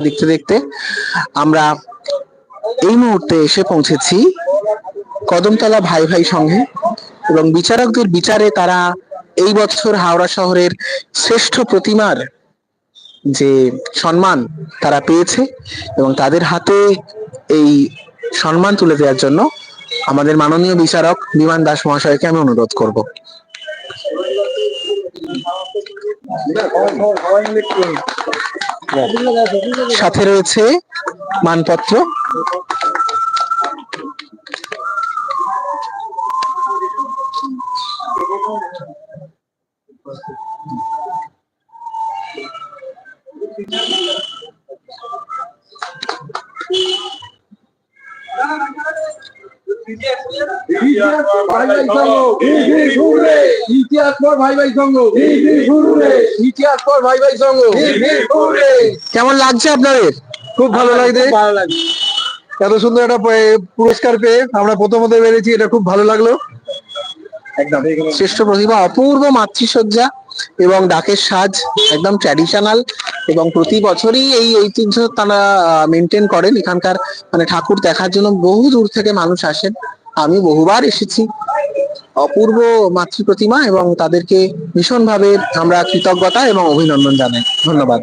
দেখতে দেখতে আমরা এই মুহূর্তে এসে পৌঁছেছি কদমতলা ভাই ভাই সঙ্গে এবং বিচারকদের বিচারে তারা এই বছর হাওড়া শহরের শ্রেষ্ঠ প্রতিমার যে সম্মান তারা পেয়েছে এবং তাদের হাতে এই সম্মান তুলে দেওয়ার জন্য আমাদের মাননীয় বিচারক বিমান দাস মহাশয়কে আমি অনুরোধ করব। সাথে রয়েছে মানপত্র। ইতিহাস পর ভাই ভাই সঙ্গ ইতিহাস পর ভাই ভাই সঙ্গ কেমন লাগছে আপনাদের? খুব ভালো লাগছে। ভালো লাগছে। এত সুন্দর একটা পুরস্কার পেয়ে আমরা প্রথমত পেরেছি এটা খুব ভালো লাগল। একদম। শ্রেষ্ঠ প্রতিভা অপূর্ব মাতৃসজ্জা এবং ডাকের সাজ একদম ট্র্যাডিশনাল এবং প্রতি বছরই এই ঐতিহ্য তারা মেনটেন করেন। এখানকার মানে ঠাকুর দেখার জন্য বহু দূর থেকে মানুষ আসেন। আমি বহুবার এসেছি। অপূর্ব মাতৃ প্রতিমা এবং তাদেরকে ভীষণভাবে আমরা কৃতজ্ঞতা এবং অভিনন্দন জানাই। ধন্যবাদ।